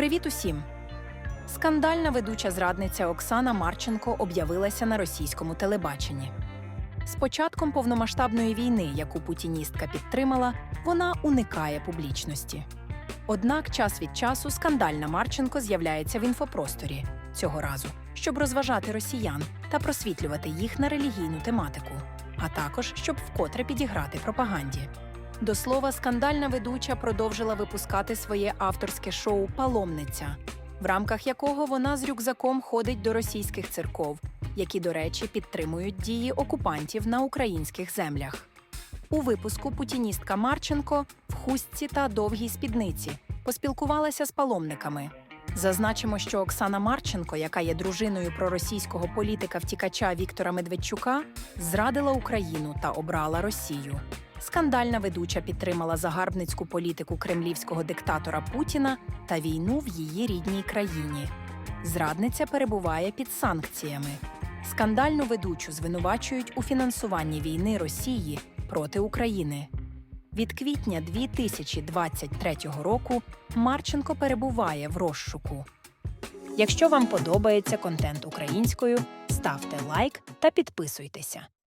Привіт усім! Скандальна ведуча зрадниця Оксана Марченко об'явилася на російському телебаченні. З початком повномасштабної війни, яку путіністка підтримала, вона уникає публічності. Однак час від часу скандальна Марченко з'являється в інфопросторі цього разу, щоб розважати росіян та просвітлювати їх на релігійну тематику, а також щоб вкотре підіграти пропаганді. До слова, скандальна ведуча продовжила випускати своє авторське шоу Паломниця, в рамках якого вона з рюкзаком ходить до російських церков, які, до речі, підтримують дії окупантів на українських землях. У випуску путіністка Марченко в хустці та довгій спідниці поспілкувалася з паломниками. Зазначимо, що Оксана Марченко, яка є дружиною проросійського політика втікача Віктора Медведчука, зрадила Україну та обрала Росію. Скандальна ведуча підтримала загарбницьку політику кремлівського диктатора Путіна та війну в її рідній країні. Зрадниця перебуває під санкціями. Скандальну ведучу звинувачують у фінансуванні війни Росії проти України. Від квітня 2023 року Марченко перебуває в розшуку. Якщо вам подобається контент українською, ставте лайк та підписуйтеся.